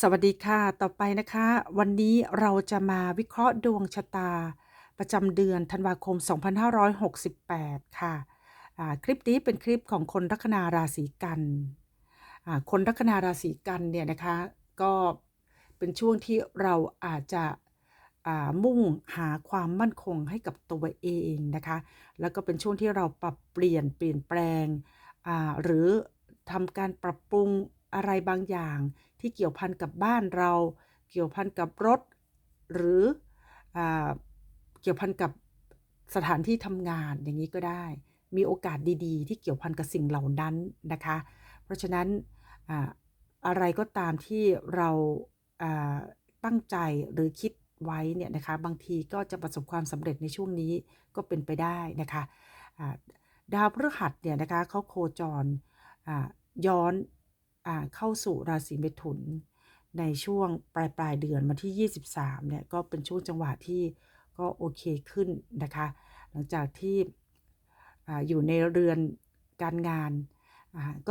สวัสดีค่ะ ต่อไปนะคะ วันนี้เราจะมาวิเคราะห์ดวงชะตา ประจำเดือนธันวาคม 2568 ค่ะอ่าคลิปนี้เป็นคลิปของคนลัคนาราศีกัน คนลัคนาราศีกันเนี่ยนะคะ ก็เป็นช่วงที่เราอาจจะมุ่งหาความมั่นคงให้กับตัวเองนะคะ แล้วก็เป็นช่วงที่เราปรับเปลี่ยนเปลี่ยนแปลง หรือทำการปรับปรุง อะไรบางอย่างที่เกี่ยวพันกับบ้านเรา เกี่ยวพันกับรถ หรืออเกี่ยวพันกับสถานที่ทำงานอย่างนี้ก็ได้ มีโอกาสดีๆ ที่เกี่ยวพันกับสิ่งเหล่านั้นนะคะ เพราะฉะนั้นออะไรก็ตามที่เราตั้งใจหรือคิดไว้เนี่ยนะคะบางทีก็จะประสบความสำเร็จในช่วงนี้ก็เป็นไปได้นะคะอ่าดาวพฤหัสเนี่ยนะคะเขาโคจรย้อน เข้าสู่ราศีเมถุน ในช่วงปลายปลายเดือนวันที่ 23เนี่ยก็เป็นช่วงจังหวะที่ก็โอเคขึ้นนะคะ หลังจากที่ออยู่ในเรือนการงาน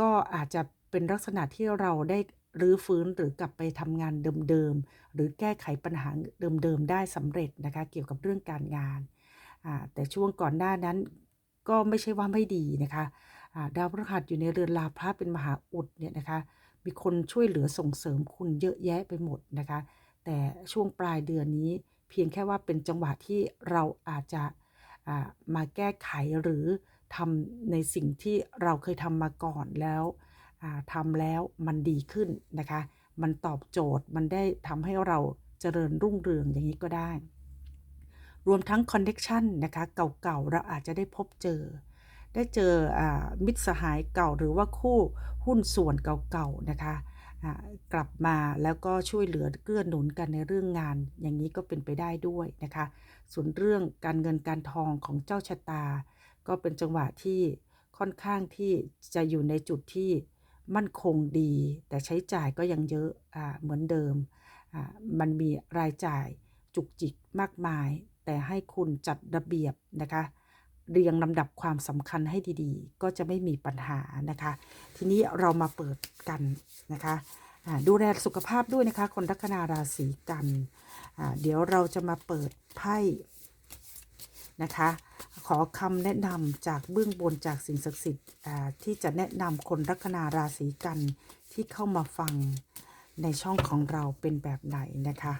ก็อาจจะเป็นลักษณะที่เราได้รื้อฟื้นหรือกลับไปทำงานเดิมๆ หรือแก้ไขปัญหาเดิมๆ ได้สำเร็จนะคะเกี่ยวกับเรื่องการงาน แต่ช่วงก่อนหน้านั้นก็ไม่ใช่ว่าไม่ดีนะคะ ดาวพฤหัสอยู่ในเรือนลาพระเป็นมหาอุดเนี่ยนะคะ มีคนช่วยเหลือส่งเสริมคุณเยอะแยะไปหมดนะคะ แต่ช่วงปลายเดือนนี้เพียงแค่ว่าเป็นจังหวะที่เราอาจจะมาแก้ไขหรือทำในสิ่งที่เราเคยทำมาก่อนแล้วอ่าทำแล้วมันดีขึ้นนะคะ มันตอบโจทย์มันได้ทำให้เราเจริญรุ่งเรืองอย่างนี้ก็ได้ รวมทั้งคอนเน็ชันนะคะเก่าๆเราอาจจะได้พบเจอ ได้เจออมิตรสหายเก่าหรือว่าคู่หุ้นส่วนเก่าๆนะคะกลับมาแล้วก็ช่วยเหลือเกื้อหนุนกันในเรื่องงาน อย่างนี้ก็เป็นไปได้ด้วยนะคะ ส่วนเรื่องการเงินการทองของเจ้าชะตา ก็เป็นจังหวะที่ค่อนข้างที่จะอยู่ในจุดที่มั่นคงดี แต่ใช้จ่ายก็ยังเยอะอ่าเหมือนเดิม มันมีรายจ่ายจุกจิกมากมาย แต่ให้คุณจัดระเบียบนะคะ เรียงลำดับความสำคัญให้ดีๆ ก็จะไม่มีปัญหานะคะ ทีนี้เรามาเปิดกันนะคะดูแลสุขภาพด้วยนะคะ คนลัคนาราศีกันเดี๋ยวเราจะมาเปิดไพ่นะคะ ขอคำแนะนำจากเบื้องบนจากสิ่งศักดิ์สิทธิ์ที่จะแนะนำคนลัคนาราศีกันที่เข้ามาฟังในช่องของเราเป็นแบบไหนนะคะ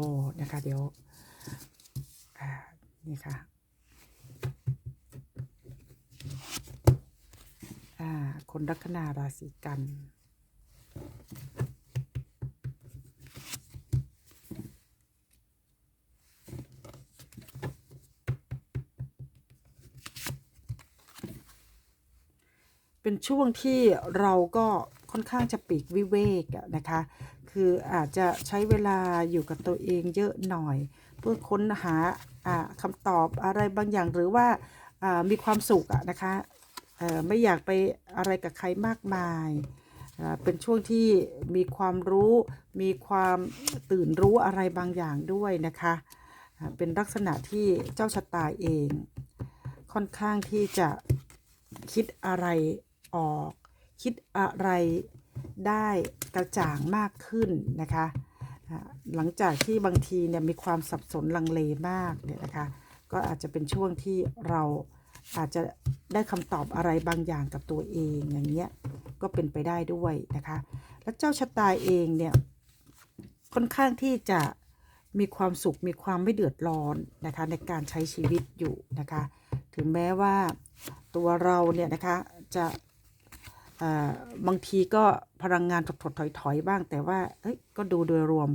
อ้นะคะ เดี๋ยวนี่ค่ะอ่าคนลัคนาราศีกันเป็นช่วงที่เราก็ค่อนข้างจะปีกวิเวกนะคะ คืออาจจะใช้เวลาอยู่กับตัวเองเยอะหน่อย เพื่อค้นหาอ่าคำตอบอะไรบางอย่างหรือว่ามีความสุขะนะคะไม่อยากไปอะไรกับใครมากมายเป็นช่วงที่มีความรู้ มีความตื่นรู้อะไรบางอย่างด้วยนะคะ เป็นลักษณะที่เจ้าชะตาเอง ค่อนข้างที่จะคิดอะไรออก คิดอะไร ได้กระจ่างมากขึ้นนะคะหลังจากที่บางทีเนี่ยมีความสับสนลังเลมากเนี่ยนะคะ ก็อาจจะเป็นช่วงที่เราอาจจะได้คำตอบอะไรบางอย่างกับตัวเองอย่างเงี้ยก็เป็นไปได้ด้วยนะคะ และเจ้าชะตาเองเนี่ยค่อนข้างที่จะมีความสุขมีความไม่เดือดร้อนนะคะในการใช้ชีวิตอยู่นะคะ ถึงแม้ว่าตัวเราเนี่ยนะคะจะ บางทีก็พลังงานถดๆถอยๆบ้าง แต่ว่าเอ้ยก็ดูโดยรวม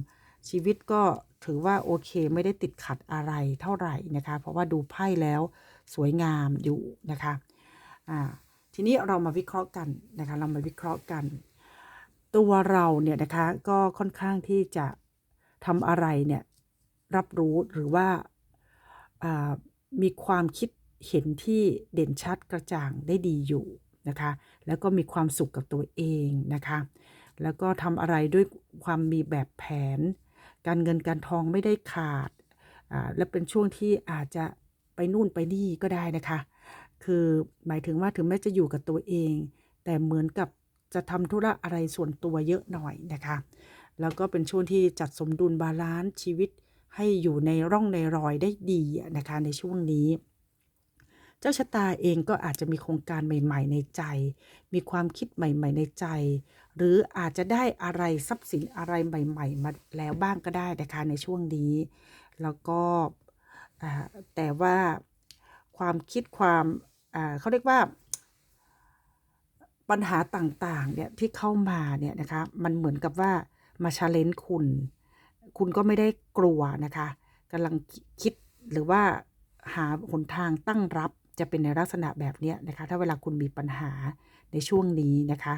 ชีวิตก็ถือว่าโอเคไม่ได้ติดขัดอะไรเท่าไหร่นะคะ เพราะว่าดูไพ่แล้วสวยงามอยู่นะคะอ่าทีนี้เรามาวิเคราะห์กันนะคะ เรามาวิเคราะห์กัน ตัวเราเนี่ยนะคะก็ค่อนข้างที่จะทำอะไรเนี่ยรับรู้หรือว่าอ่ามีความคิดเห็นที่เด่นชัดกระจ่างได้ดีอยู่ นะคะ แล้วก็มีความสุขกับตัวเองนะคะ แล้วก็ทำอะไรด้วยความมีแบบแผน การเงินการทองไม่ได้ขาดและเป็นช่วงที่อาจจะไปนู่นไปนี่ก็ได้นะคะ คือหมายถึงว่าถึงแม้จะอยู่กับตัวเอง แต่เหมือนกับจะทำธุระอะไรส่วนตัวเยอะหน่อยนะคะ แล้วก็เป็นช่วงที่จัดสมดุลบาลานซ์ชีวิตให้อยู่ในร่องในรอยได้ดีนะคะในช่วงนี้ เจ้าชะตาเองก็อาจจะมีโครงการใหม่ ๆ ในใจ มีความคิดใหม่ ๆ ในใจ หรืออาจจะได้อะไรทรัพย์สินอะไรใหม่ ๆ มาแล้วบ้างก็ได้นะคะในช่วงนี้ แล้วก็แต่ว่าความคิดความเขาเรียกว่าปัญหาต่างๆเนี่ยที่เข้ามาเนี่ยนะคะมันเหมือนกับว่ามาชาเลนจ์คุณ คุณก็ไม่ได้กลัวนะคะกำลังคิดหรือว่าหาหนทางตั้งรับ จะเป็นในลักษณะแบบนี้นะคะ ถ้าเวลาคุณมีปัญหาในช่วงนี้นะคะ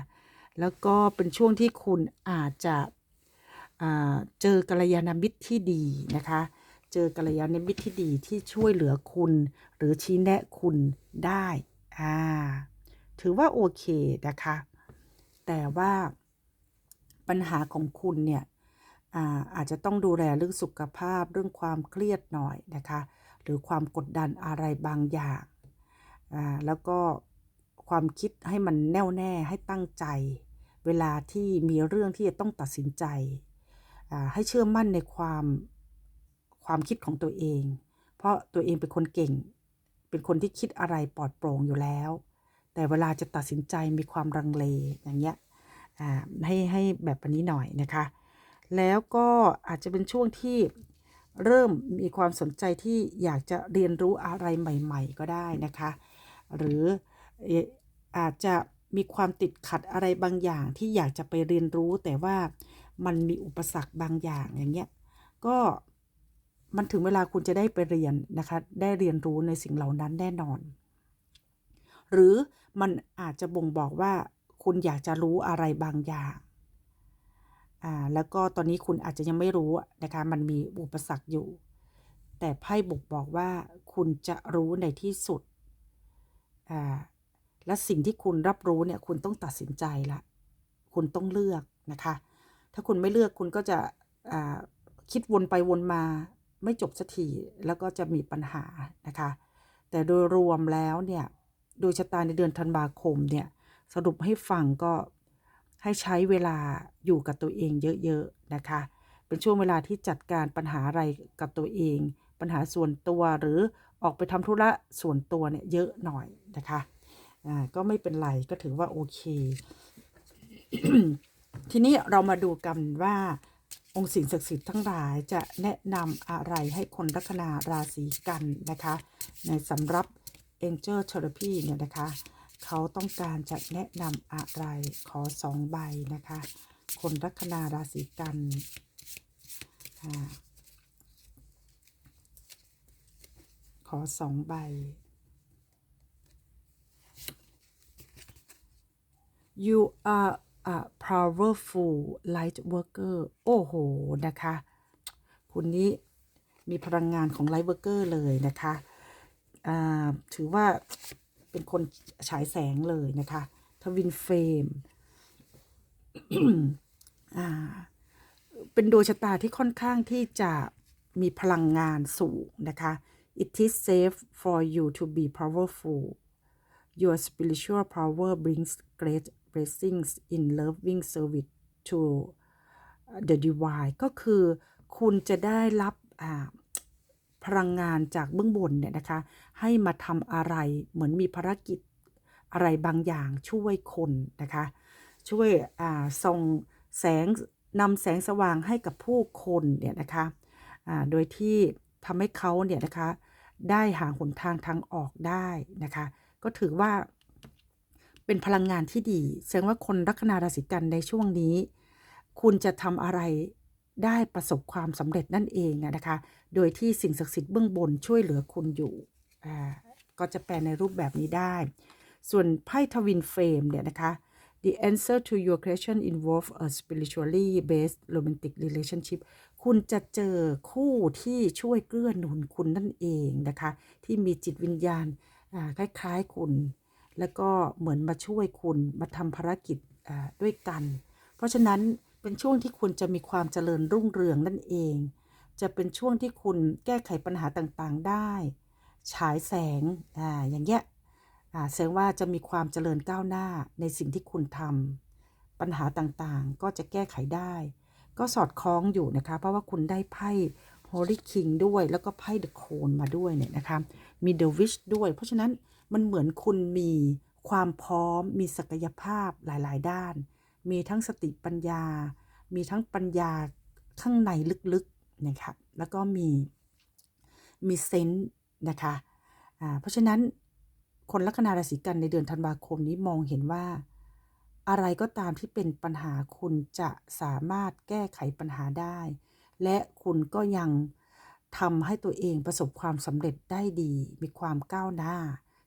แล้วก็เป็นช่วงที่คุณอาจจะเจอกัลยาณมิตรที่ดีนะคะ เจอกัลยาณมิตรที่ดีที่ช่วยเหลือคุณ หรือชี้แนะคุณได้อ่าถือว่าโอเคนะคะ แต่ว่าปัญหาของคุณเนี่ยอาอาจจะต้องดูแลเรื่องสุขภาพเรื่องความเครียดหน่อยนะคะ หรือความกดดันอะไรบางอย่าง อ่าแล้วก็ความคิดให้มันแน่วแน่ให้ตั้งใจ เวลาที่มีเรื่องที่จะต้องตัดสินใจ ให้เชื่อมั่นในความความคิดของตัวเอง เพราะตัวเองเป็นคนเก่ง เป็นคนที่คิดอะไรปลอดโปร่งอยู่แล้ว แต่เวลาจะตัดสินใจมีความรังเลอย่างเงี้ยให้ให้แบบนี้หน่อยนะคะ แล้วก็อาจจะเป็นช่วงที่เริ่มมีความสนใจที่อยากจะเรียนรู้อะไรใหม่ ๆ ก็ได้นะคะ หรืออาจจะมีความติดขัดอะไรบางอย่างที่อยากจะไปเรียนรู้ แต่ว่ามันมีอุปสรรคบางอย่างอย่างเงี้ยก็มันถึงเวลาคุณจะได้ไปเรียนนะคะ ได้เรียนรู้ในสิ่งเหล่านั้นแน่นอน หรือมันอาจจะบ่งบอกว่าคุณอยากจะรู้อะไรบางอย่างอ่าแล้วก็ตอนนี้คุณอาจจะยังไม่รู้นะคะ มันมีอุปสรรคอยู่ แต่ไพ่บอกบอกว่าคุณจะรู้ในที่สุด และสิ่งที่คุณรับรู้เนี่ยคุณต้องตัดสินใจละ คุณต้องเลือกนะคะ ถ้าคุณไม่เลือกคุณก็จะคิดวนไปวนมาไม่จบสักทีแล้วก็จะมีปัญหานะคะ แต่โดยรวมแล้วเนี่ยโดยชะตาในเดือนธันวาคมเนี่ยสรุปให้ฟังก็ให้ใช้เวลาอยู่กับตัวเองเยอะๆนะคะ เป็นช่วงเวลาที่จัดการปัญหาอะไรกับตัวเอง ปัญหาส่วนตัวหรือ ออกไปทำธุระส่วนตัวเนี่ยเยอะหน่อยนะคะอ่าก็ไม่เป็นไรก็ถือว่าโอเค ทีนี้เรามาดูกันว่าองค์สิ่งศักดิ์สิทธิ์ทั้งหลายจะแนะนำอะไรให้คนลัคนาราศีกันนะคะ ในสำหรับ Angel Therapy เนี่ยนะคะ เขาต้องการจะแนะนำอะไรขอสองใบนะคะ คนลัคนาราศีกันอ่า ขอสองใบ you are a powerful light worker โอ้โห นะคะ คุณนี้มีพลังงานของ light worker เลยนะคะถือว่าเป็นคนฉายแสงเลยนะคะทวินเฟมเป็นดวงชะตาที่ค่อนข้างที่จะมีพลังงานสูงนะคะ it is safe for you to be powerful your spiritual power brings great blessings in loving service to the divine ก็คือคุณจะได้รับพลังงานจากเบื้องบนเนี่ยนะคะ ให้มาทำอะไรเหมือนมีภารกิจอะไรบางอย่างช่วยคนนะคะ ช่วยส่องแสงนำแสงสว่างให้กับผู้คนเนี่ยนะคะโดยที่ทำให้เขาเนี่ยนะคะ ได้หาหนทางทางออกได้นะคะ ก็ถือว่าเป็นพลังงานที่ดี แสดงว่าคนลัคนาราศีกันในช่วงนี้ คุณจะทำอะไรได้ประสบความสำเร็จนั่นเองนะคะ โดยที่สิ่งศักดิ์สิทธิ์เบื้องบนช่วยเหลือคุณอยู่ ก็จะแปลในรูปแบบนี้ได้ ส่วนไพ่ทวินเฟรมเนี่ยนะคะ The answer to your question involve a spiritually based romantic relationship คุณจะเจอคู่ที่ช่วยเกื้อหนุนคุณนั่นเองนะคะ ที่มีจิตวิญญาณคล้ายๆคุณ แล้วก็เหมือนมาช่วยคุณมาทำภารกิจด้วยกัน เพราะฉะนั้นเป็นช่วงที่คุณจะมีความเจริญรุ่งเรืองนั่นเอง จะเป็นช่วงที่คุณแก้ไขปัญหาต่างๆได้ ฉายแสง อ่า อย่างเงี้ย แสดงว่าจะมีความเจริญก้าวหน้าในสิ่งที่คุณทำปัญหาต่างๆ ก็จะแก้ไขได้ ก็สอดคล้องอยู่นะคะ เพราะว่าคุณได้ไพ่ Holy King ด้วย แล้วก็ไพ่ The Cone มาด้วยเนี่ยนะคะมี The Wish ด้วย เพราะฉะนั้นมันเหมือนคุณมีความพร้อม มีศักยภาพหลายๆ ด้าน มีทั้งสติปัญญา มีทั้งปัญญาข้างในลึกๆนะคะแล้วก็มีมีเซนส์นะคะอ่าเพราะฉะนั้น คนลัคนาราศีกันในเดือนธันวาคมนี้มองเห็นว่า อะไรก็ตามที่เป็นปัญหาคุณจะสามารถแก้ไขปัญหาได้ และคุณก็ยังทำให้ตัวเองประสบความสำเร็จได้ดี มีความก้าวหน้า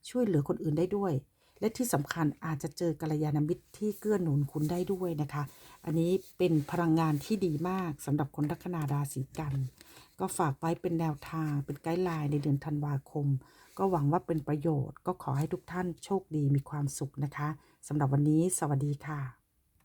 ช่วยเหลือคนอื่นได้ด้วย และที่สำคัญอาจจะเจอกัลยาณมิตรที่เกื้อหนุนคุณได้ด้วยนะคะ อันนี้เป็นพลังงานที่ดีมากสำหรับคนลัคนาราศีกัน ก็ฝากไว้เป็นแนวทางเป็นไกด์ไลน์ในเดือนธันวาคม ก็หวังว่าเป็นประโยชน์ ก็ขอให้ทุกท่านโชคดีมีความสุขนะคะสำหรับวันนี้ สวัสดีค่ะ